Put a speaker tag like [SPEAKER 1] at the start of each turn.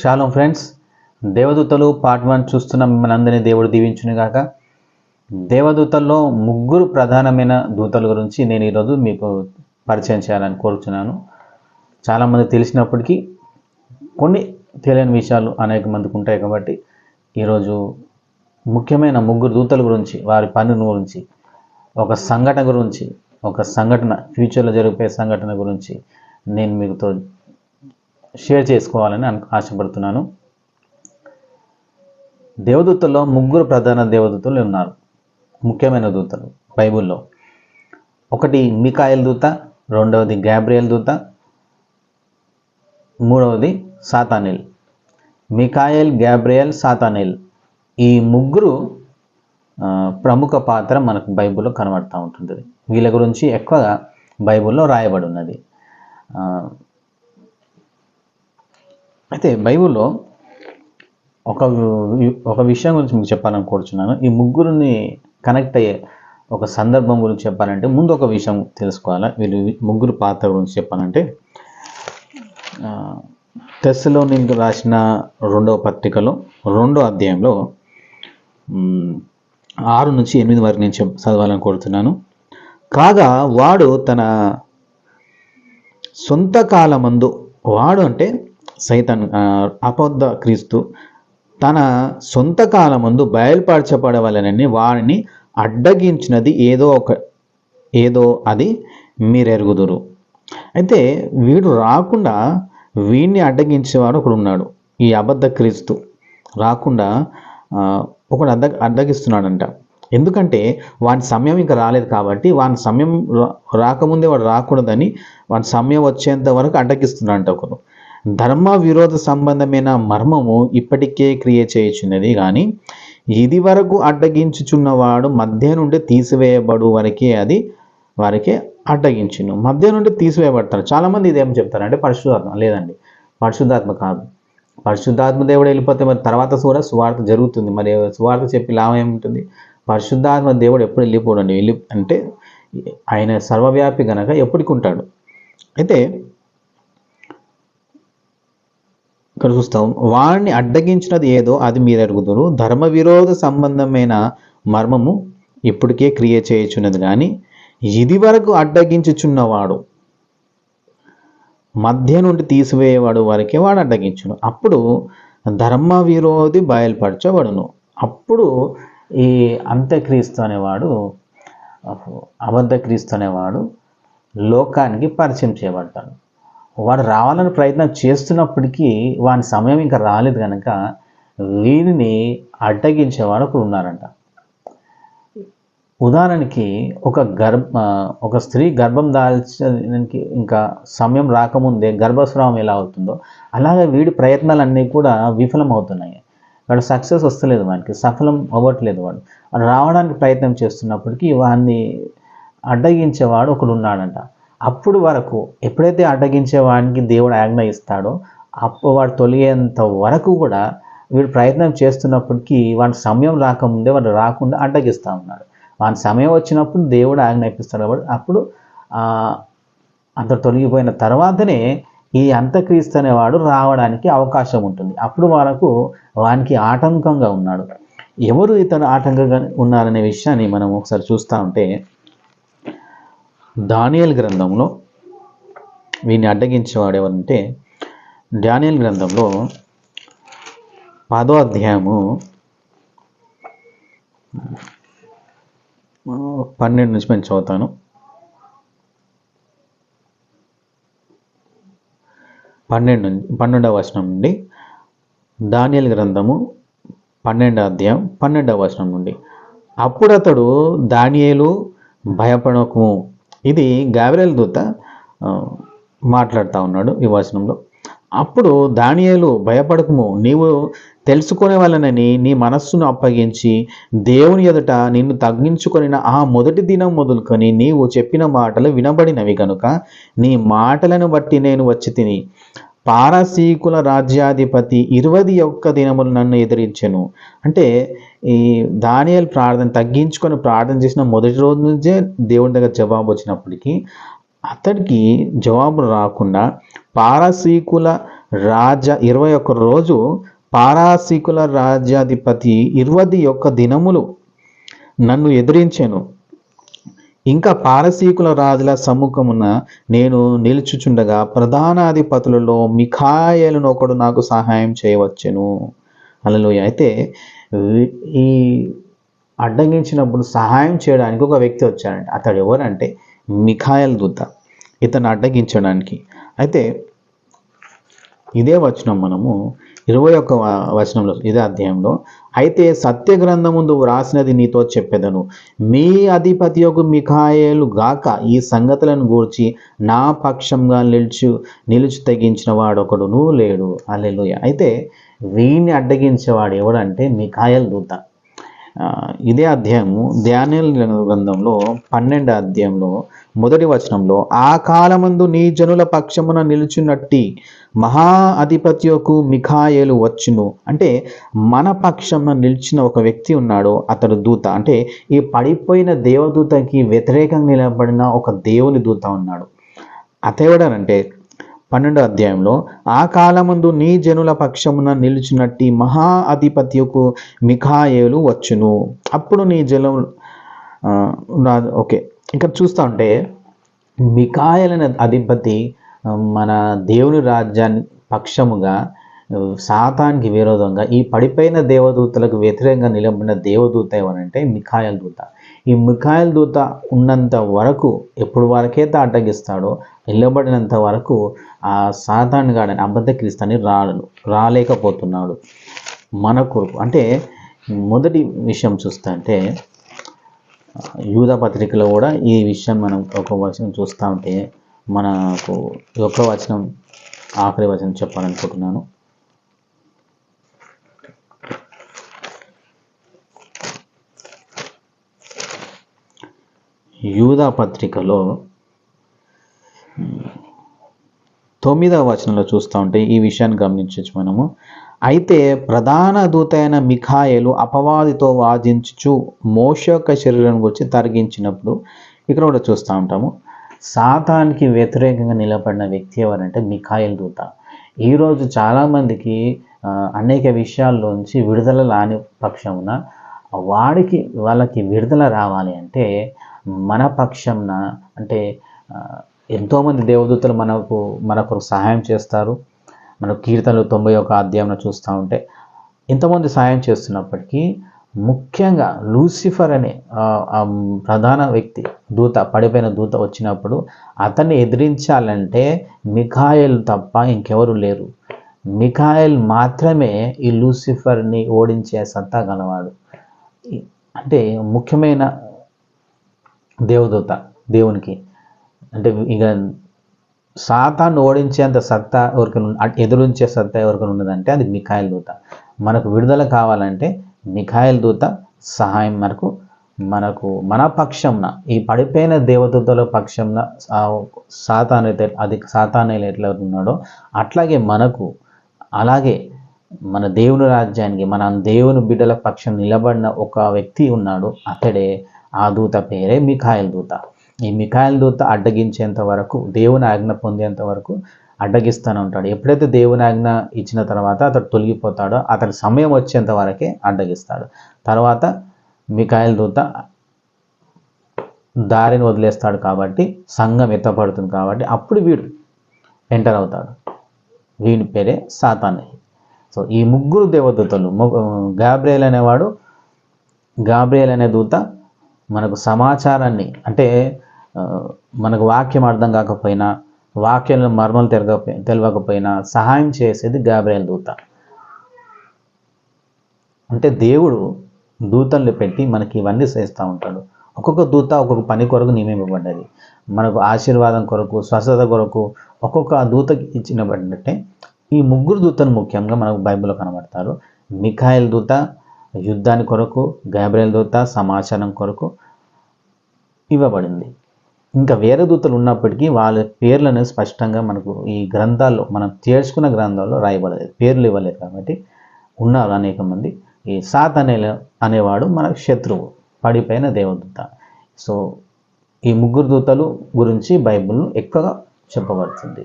[SPEAKER 1] Shalom friends దేవదూతలు part one చూస్తున్న మిమ్మల్ని అందరినీ దేవుడు దీవించునుగాక దేవదూతల్లో ముగ్గురు ప్రధానమైన దూతల గురించి నేను ఈరోజు మీకు పరిచయం చేయాలని కోరుచున్నాను. చాలామంది తెలిసినప్పటికీ కొన్ని తెలియని విషయాలు అనేక మందికి ఉంటాయి కాబట్టి ఈరోజు ముఖ్యమైన ముగ్గురు దూతల గురించి వారి పనుల గురించి ఒక సంఘటన గురించి ఒక సంఘటన ఫ్యూచర్లో జరిగిపోయే సంఘటన గురించి నేను మీతో షేర్ చేసుకోవాలని ఆశపడుతున్నాను. దేవదూతల్లో ముగ్గురు ప్రధాన దేవదూతలు ఉన్నారు. ముఖ్యమైన దూతలు బైబుల్లో. ఒకటి మికాయల్ దూత రెండవది గ్యాబ్రియల్ దూత మూడవది సాతానిల్. మికాయల్ గ్యాబ్రియల్ సాతానిల్ ఈ ముగ్గురు ప్రముఖ పాత్ర మనకు బైబిల్లో కనబడుతూ ఉంటుంది వీళ్ళ గురించి ఎక్కువగా బైబిల్లో రాయబడి ఉన్నది. అయితే బైబిల్లో ఒక ఒక విషయం గురించి మీకు చెప్పాలని ఈ ముగ్గురిని కనెక్ట్ అయ్యే ఒక సందర్భం గురించి చెప్పాలంటే ముందు ఒక విషయం తెలుసుకోవాలా? వీళ్ళు ముగ్గురు పాత్ర గురించి చెప్పాలంటే టెస్ట్లో నేను రాసిన రెండవ పత్రికలో రెండో అధ్యాయంలో ఆరు నుంచి ఎనిమిది వరకు నేను చదవాలని కోరుతున్నాను. కాగా వాడు తన సొంత కాలమందు వాడు అంటే సైతన్ అబద్ధ క్రీస్తు తన సొంత కాలమందు బయలుపరచబడవలనని వారిని అడ్డగించినది ఏదో ఒక ఏదో అది మీరెరుగుదురు. అయితే వీడు రాకుండా వీడిని అడ్డగించేవాడు ఒకడు ఉన్నాడు ఈ అబద్ధ క్రీస్తు. రాకుండా ఒకడు అడ్డ అడ్డగిస్తున్నాడంట. ఎందుకంటే వాని సమయం ఇంకా రాలేదు కాబట్టి వాని సమయం రా- రాకముందే వాడు రాకూడదని వాని సమయం వచ్చేంత వరకు అడ్డగిస్తున్నాడంట ఒకరు ధర్మ విరోధ సంబంధమైన మర్మము ఇప్పటికే క్రియ చేయుచున్నది. కానీ ఇది వరకు అడ్డగించుచున్నవాడు మధ్య నుండి తీసివేయబడు వరకే అది వారికి అడ్డగించును. మధ్య నుండి తీసివేయబడతారు. చాలామంది ఇదేం చెప్తారంటే పరిశుద్ధాత్మ లేదండి. పరిశుద్ధాత్మ కాదు. పరిశుద్ధాత్మ దేవుడు వెళ్ళిపోతే మరి తర్వాత కూడా సువార్త జరుగుతుంది. మరి సువార్త చెప్పి లాభం ఏముంటుంది? పరిశుద్ధాత్మ దేవుడు ఎప్పుడు వెళ్ళిపోడండి వెళ్ళి అంటే ఆయన సర్వవ్యాపి గనక ఎప్పటికి ఉంటాడు. అయితే ఇక్కడ చూస్తాం. వాడిని అడ్డగించినది ఏదో అది మీరు అడుగుతారు ధర్మ విరోధ సంబంధమైన మర్మము ఇప్పటికే క్రియ చేయుచున్నది. కానీ ఇది వరకు అడ్డగించుచున్నవాడు మధ్య నుండి తీసివేయవాడు వరకే వాడు అడ్డగించును. అప్పుడు ధర్మ విరోధి బయలుపరచబడును. అప్పుడు ఈ అంత్యక్రీస్తు అనేవాడు అబద్ధ క్రీస్తు అనేవాడు లోకానికి పరిచయం చేయబడతాడు. వాడు రావాలని ప్రయత్నం చేస్తున్నప్పటికీ వాని సమయం ఇంకా రాలేదు కనుక వీరిని అడ్డగించేవాడు ఒకరు ఉన్నారంట. ఉదాహరణకి ఒక గర్భ ఒక స్త్రీ గర్భం దాల్చడానికి ఇంకా సమయం రాకముందే గర్భస్రావం ఎలా అవుతుందో అలాగే వీడి ప్రయత్నాలన్నీ కూడా విఫలం అవుతున్నాయి వాడు సక్సెస్ వస్తలేదు వానికి సఫలం అవ్వట్లేదు వాడు. రావడానికి ప్రయత్నం చేస్తున్నప్పటికీ వాడిని అడ్డగించేవాడు ఒకడు ఉన్నాడంట. అప్పుడు వరకు ఎప్పుడైతే అడ్డగించే వాడికి దేవుడు ఆజ్ఞ ఇస్తాడో అప్పుడు వాడు తొలిగేంత వరకు కూడా వీడు ప్రయత్నం చేస్తున్నప్పటికీ వాడి సమయం రాకముందే వాడు రాకుండా అడ్డగిస్తూ ఉన్నాడు. వాని సమయం వచ్చినప్పుడు దేవుడు ఆజ్ఞాపిస్తాడు కాబట్టి అప్పుడు అంత తొలగిపోయిన తర్వాతనే ఈ అంత్యక్రీస్తు అనేవాడు రావడానికి అవకాశం ఉంటుంది. అప్పుడు వరకు వానికి ఆటంకంగా ఉన్నాడు. ఎవరు ఇతను ఆటంకంగా ఉన్నారనే విషయాన్ని మనం ఒకసారి చూస్తూ ఉంటే దానియల్ గ్రంథంలో వీన్ని అడ్డగించేవాడు ఎవరంటే డానియల్ గ్రంథంలో పదో అధ్యాయము పన్నెండు నుంచి నేను చదువుతాను. పన్నెండు నుంచి పన్నెండవ వచనం నుండి దానియల్ గ్రంథము పన్నెండవ అధ్యాయం పన్నెండవ వచనం నుండి. అప్పుడు అతడు దానియేలు భయపడకు ఇది గాబ్రియల్ దూత మాట్లాడుతూ ఉన్నాడు ఈ వచనంలో. అప్పుడు దానియాలు భయపడకము నీవు తెలుసుకునే వాళ్ళనని నీ మనస్సును అప్పగించి దేవుని ఎదుట నిన్ను తగ్గించుకొనిన ఆ మొదటి దినం మొదలుకొని నీవు చెప్పిన మాటలు వినబడినవి కనుక నీ మాటలను బట్టి నేను వచ్చి తిని పారసీకుల రాజ్యాధిపతి ఇరవై ఒక్క దినములు నన్ను ఎదిరించెను. అంటే ఈ దానియల్ ప్రార్థన తగ్గించుకొని ప్రార్థన చేసిన మొదటి రోజు నుంచే దేవుని దగ్గర జవాబు వచ్చినప్పటికీ అతడికి జవాబు రాకుండా పారసీకుల రాజ ఇరవై ఒక్క రోజు పారాసీకుల రాజ్యాధిపతి ఇరవై ఒక్క దినములు నన్ను ఎదిరించాను. ఇంకా పారసీకుల రాజుల సమ్ముఖమున నేను నిలుచుచుండగా ప్రధానాధిపతులలో మిఖాయలను ఒకడు నాకు సహాయం చేయవచ్చును. అలలోయ అయితే ఈ అడ్డగించినప్పుడు సహాయం చేయడానికి ఒక వ్యక్తి వచ్చాడంటే అతడు ఎవరంటే మిఖాయల్ దూత. ఇతను అడ్డగించడానికి అయితే ఇదే వచనం మనము ఇరవై ఒక్క వచనంలో ఇదే అధ్యాయంలో. అయితే సత్య గ్రంథముందు వ్రాసినది నీతో చెప్పేదను. మీ అధిపతి యొక్క మిఖాయేలు గాక ఈ సంగతులను గూర్చి నా పక్షంగా నిలుచు నిలుచు తెగించిన వాడొకడును లేడు. అల్లెలుయ అయితే వీణ్ణి అడ్డగించేవాడు ఎవడంటే మిఖాయల్ దూత. ఇదే అధ్యాయము. ధ్యానుల గ్రంథంలో పన్నెండు అధ్యాయంలో మొదటి వచనంలో ఆ కాలమందు నీ జనుల పక్షమున నిలుచున్నట్టి మహా అధిపత్యకు మిఖాయేలు వచ్చును. అంటే మన పక్షమున నిలిచిన ఒక వ్యక్తి ఉన్నాడు అతడు దూత. అంటే ఈ పడిపోయిన దేవదూతకి వ్యతిరేకంగా నిలబడిన ఒక దేవుని దూత ఉన్నాడు. అతేవడనంటే పన్నెండో అధ్యాయంలో ఆ కాలమందు నీ జనుల పక్షమున నిలుచున్నట్టి మహా అధిపత్యకు మిఖాయేలు వచ్చును. అప్పుడు నీ జలం ఓకే. ఇక్కడ చూస్తా ఉంటే మిఖాయలైన అధిపతి మన దేవుని రాజ్యాన్ని పక్షముగా శాతానికి సాతానికి విరోధంగా ఈ పడిపోయిన దేవదూతలకు వ్యతిరేకంగా నిలబడిన దేవదూత ఏమనంటే మిఖాయల్ దూత. ఈ మిఖాయల్ దూత ఉన్నంత వరకు ఎప్పుడు వరకైతే అడ్డగిస్తాడో నిలబడినంత వరకు ఆ సాతాన్ గాడని అబద్ధ క్రీస్తుని రాను రాలేకపోతున్నాడు. మన కొరకు. అంటే మొదటి విషయం చూస్తే అంటే యూదా పత్రికలో కూడా ఈ విషయం మనం ఒక వచనం చూస్తూ ఉంటే మనకు ఒక వచనం ఆఖరి వచనం చెప్పాలనుకుంటున్నాను. యూదా పత్రికలో తొమ్మిదవ వచనంలో చూస్తూ ఉంటే ఈ విషయాన్ని గమనించవచ్చు మనము. అయితే ప్రధాన దూత అయిన మిఖాయలు అపవాదితో వాదించుచు మోష యొక్క శరీరం గురించి తరిగించినప్పుడు ఇక్కడ కూడా చూస్తూ ఉంటాము. సాతానికి వ్యతిరేకంగా నిలబడిన వ్యక్తి ఎవరంటే మిఖాయల్ దూత. ఈరోజు చాలామందికి అనేక విషయాల్లోంచి విడుదల రాని పక్షమున వాడికి వాళ్ళకి విడుదల రావాలి అంటే మన పక్షంన అంటే ఎంతోమంది దేవదూతలు మనకు మనకు సహాయం చేస్తారు. మన కీర్తనలు తొంభై ఒక అధ్యాయంలో చూస్తూ ఉంటే ఎంతమంది సహాయం చేస్తున్నప్పటికీ ముఖ్యంగా లూసిఫర్ అనే ప్రధాన వ్యక్తి దూత పడిపోయిన దూత వచ్చినప్పుడు అతన్ని ఎదిరించాలంటే మిఖాయిల్ తప్ప ఇంకెవరు లేరు. మిఖాయిల్ మాత్రమే ఈ లూసిఫర్ని ఓడించే సత్తా గలవాడు. అంటే ముఖ్యమైన దేవదూత దేవునికి అంటే ఇక సాతాన్ని ఓడించేంత సత్తా ఎవరికి ఎదురించే సత్తా ఎవరికి ఉన్నదంటే అది మిఖాయిల్ దూత. మనకు విడుదల కావాలంటే మిఖాయిల్ దూత సహాయం మనకు మనకు మన పక్షంన ఈ పడిపోయిన దేవదూతల పక్షంన సాతాన్ అయితే అది సాతాన్ ఎట్లా ఉన్నాడో అట్లాగే మనకు అలాగే మన దేవుని రాజ్యానికి మన దేవుని బిడ్డల పక్షం నిలబడిన ఒక వ్యక్తి ఉన్నాడు అతడే ఆ దూత పేరే మిఖాయిల్ దూత. ఈ మిఖాయిల దూత అడ్డగించేంత వరకు దేవుని ఆజ్ఞ పొందేంత వరకు అడ్డగిస్తూనే ఉంటాడు. ఎప్పుడైతే దేవుని ఆజ్ఞ ఇచ్చిన తర్వాత అతడు తొలగిపోతాడో అతని సమయం వచ్చేంత వరకే అడ్డగిస్తాడు. తర్వాత మిఖాయిల దూత దారిని వదిలేస్తాడు కాబట్టి సంఘం ఎత్తపడుతుంది కాబట్టి అప్పుడు వీడు ఎంటర్ అవుతాడు. వీని పేరే సాతాన్. సో ఈ ముగ్గురు దేవదూతలు గాబ్రియల్ అనేవాడు గాబ్రియల్ అనే దూత మనకు సమాచారాన్ని అంటే మనకు వాక్యం అర్థం కాకపోయినా వాక్యంలో మర్మలు తెరగ తెలియకపోయినా సహాయం చేసేది గాబ్రియల్ దూత. అంటే దేవుడు దూతల్ని పెట్టి మనకి ఇవన్నీ చేస్తూ ఉంటాడు. ఒక్కొక్క దూత ఒక్కొక్క పని కొరకు నియమింపబడ్డది. మనకు ఆశీర్వాదం కొరకు స్వస్థత కొరకు ఒక్కొక్క దూతకి ఇచ్చినబడినట్టే ఈ ముగ్గురు దూతను ముఖ్యంగా మనకు బైబిల్లో కనబడతారు. మిఖాయిల్ దూత యుద్ధాని కొరకు గాబ్రియల్ దూత సమాచారం కొరకు ఇవ్వబడింది. ఇంకా వేరే దూతలు ఉన్నప్పటికీ వాళ్ళ పేర్లను స్పష్టంగా మనకు ఈ గ్రంథాల్లో మనం చేర్చుకున్న గ్రంథాల్లో రాయబడలేదు పేర్లు ఇవ్వలేదు కాబట్టి ఉన్నారు అనేక మంది. ఈ సాత్ అనే అనేవాడు మనకు శత్రువు పడిపోయిన దేవదూత. సో ఈ ముగ్గురు దూతలు గురించి బైబిల్ ఎక్కువగా చెప్పబడుతుంది.